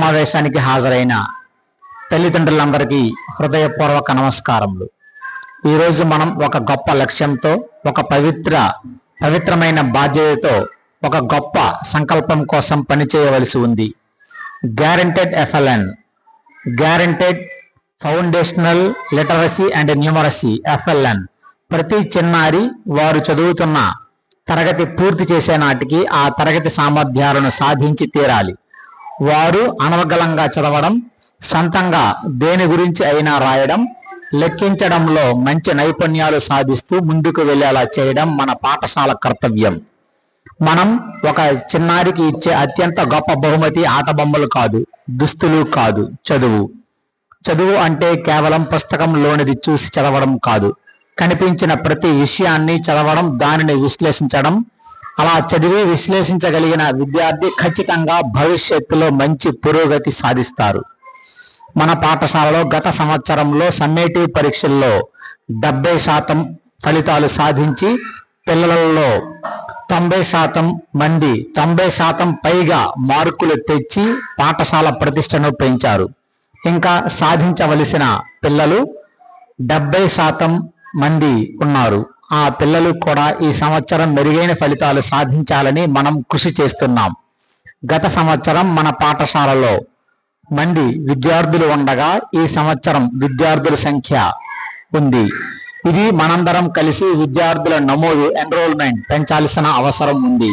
సమావేశానికి హాజరైన తల్లిదండ్రులందరికీ హృదయపూర్వక నమస్కారములు. ఈరోజు మనం ఒక గొప్ప లక్ష్యంతో ఒక పవిత్ర పవిత్రమైన బాధ్యతతో ఒక గొప్ప సంకల్పం కోసం పనిచేయవలసి ఉంది. Guaranteed FLN guaranteed foundational literacy and numeracy FLN ప్రతి చిన్నారి వారు చదువుతున్న తరగతి పూర్తి చేసే నాటికి ఆ తరగతి సామర్థ్యాలను సాధించి తీరాలి. వారు అనవగలంగా చదవడం సొంతంగా దేని గురించి అయినా రాయడం లెక్కించడంలో మంచి నైపుణ్యాలు సాధిస్తూ ముందుకు వెళ్ళేలా చేయడం మన పాఠశాల కర్తవ్యం. మనం ఒక చిన్నారికి ఇచ్చే అత్యంత గొప్ప బహుమతి ఆట బొమ్మలు కాదు దుస్తులు కాదు చదువు. చదువు అంటే కేవలం పుస్తకంలోనిది చూసి చదవడం కాదు. కనిపించిన ప్రతి విషయాన్ని చదవడం దానిని విశ్లేషించడం అలా చదివి విశ్లేషించగలిగిన విద్యార్థి ఖచ్చితంగా భవిష్యత్తులో మంచి పురోగతి సాధిస్తారు. మన పాఠశాలలో గత సంవత్సరంలో సమ్మేటివ్ పరీక్షల్లో డెబ్బై శాతం ఫలితాలు సాధించి పిల్లలలో తొంభై శాతం మంది తొంభై శాతం పైగా మార్కులు తెచ్చి పాఠశాల ప్రతిష్టను పెంచారు. ఇంకా సాధించవలసిన పిల్లలు డెబ్బై శాతం మంది ఉన్నారు. ఆ పిల్లలు కూడా ఈ సంవత్సరం మెరుగైన ఫలితాలు సాధించాలని మనం కృషి చేస్తున్నాం. గత సంవత్సరం మన పాఠశాలలో మంది విద్యార్థులు ఉండగా ఈ సంవత్సరం విద్యార్థుల సంఖ్య ఉంది. ఇది మనందరం కలిసి విద్యార్థుల నమోదు ఎన్రోల్మెంట్ పెంచాల్సిన అవసరం ఉంది.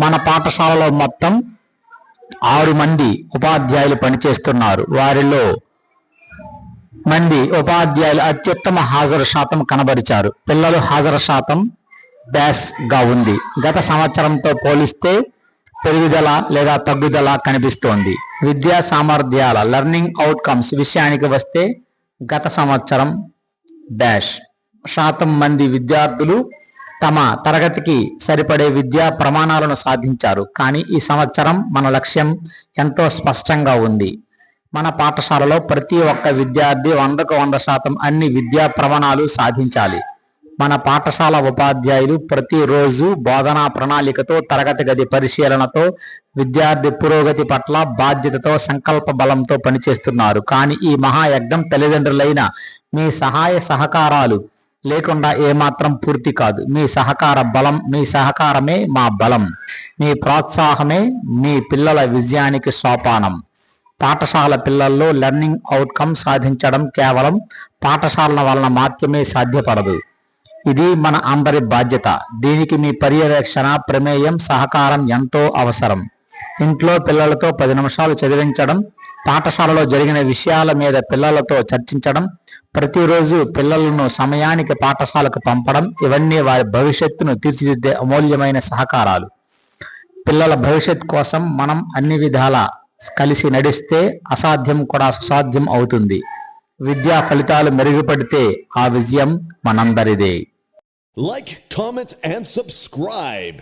మన పాఠశాలలో మొత్తం ఆరు మంది ఉపాధ్యాయులు పనిచేస్తున్నారు. వారిలో మంది ఉపాధ్యాయులు అత్యుత్తమ హాజరు శాతం కనబరిచారు. పిల్లలు హాజరు శాతం డాష్గా ఉంది. గత సంవత్సరంతో పోలిస్తే పెరుగుదల లేదా తగ్గుదల కనిపిస్తోంది. విద్యా సామర్థ్యాల లెర్నింగ్ అవుట్కమ్స్ విషయానికి వస్తే గత సంవత్సరం డాష్ శాతం మంది విద్యార్థులు తమ తరగతికి సరిపడే విద్యా ప్రమాణాలను సాధించారు. కానీ ఈ సంవత్సరం మన లక్ష్యం ఎంతో స్పష్టంగా ఉంది. మన పాఠశాలలో ప్రతి ఒక్క విద్యార్థి వందకు వంద శాతం అన్ని విద్యా ప్రమాణాలు సాధించాలి. మన పాఠశాల ఉపాధ్యాయులు ప్రతిరోజు బోధనా ప్రణాళికతో తరగతి గది పరిశీలనతో విద్యార్థి పురోగతి పట్ల బాధ్యతతో సంకల్ప బలంతో పనిచేస్తున్నారు. కానీ ఈ మహాయజ్ఞం తల్లిదండ్రులైన మీ సహాయ సహకారాలు లేకుండా ఏమాత్రం పూర్తి కాదు. మీ సహకార బలం మీ సహకారమే మా బలం. మీ ప్రోత్సాహమే మీ పిల్లల విజయానికి సోపానం. పాఠశాల పిల్లల్లో లెర్నింగ్ అవుట్కమ్ సాధించడం కేవలం పాఠశాలల వలన మాత్రమే సాధ్యపడదు. ఇది మన అందరి బాధ్యత. దీనికి మీ పర్యవేక్షణ ప్రమేయం సహకారం ఎంతో అవసరం. ఇంట్లో పిల్లలతో పది నిమిషాలు చదివించడం పాఠశాలలో జరిగిన విషయాల మీద పిల్లలతో చర్చించడం ప్రతిరోజు పిల్లలను సమయానికి పాఠశాలకు పంపడం ఇవన్నీ వారి భవిష్యత్తును తీర్చిదిద్దే అమూల్యమైన సహకారాలు. పిల్లల భవిష్యత్ కోసం మనం అన్ని విధాల కలిసి నడిస్తే అసాధ్యం కూడా సుసాధ్యం అవుతుంది. విద్యా ఫలితాలు మెరుగుపడితే ఆ విజయం మనందరిదే. Like comment and subscribe